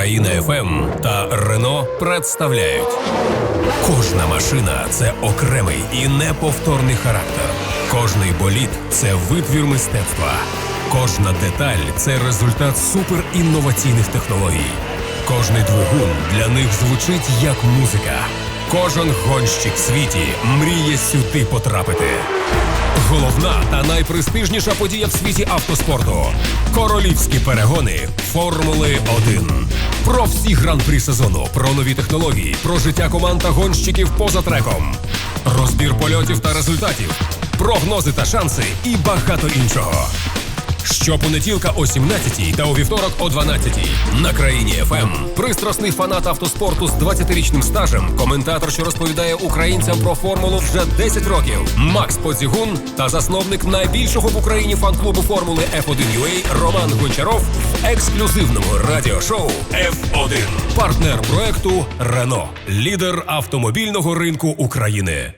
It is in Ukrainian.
Україна ФМ та Рено представляють. Кожна машина це окремий і неповторний характер. Кожний болід це витвір мистецтва. Кожна деталь це результат суперінноваційних технологій. Кожний двигун для них звучить як музика. Кожен гонщик в світі мріє сюди потрапити. Головна та найпрестижніша подія в світі автоспорту королівські перегони Формули 1. Про всі гран-прі сезону, про нові технології, про життя команд та гонщиків поза треком, розбір польотів та результатів, прогнози та шанси і багато іншого. Щопонеділка о 17 та у вівторок о 12 на країні ФМ. Пристрасний фанат автоспорту з 20-річним стажем, коментатор, що розповідає українцям про формулу вже 10 років. Макс Подзігун та засновник найбільшого в Україні фан-клубу формули F1 UA Роман Гончаров в ексклюзивному радіошоу F1. Партнер проекту Рено, лідер автомобільного ринку України.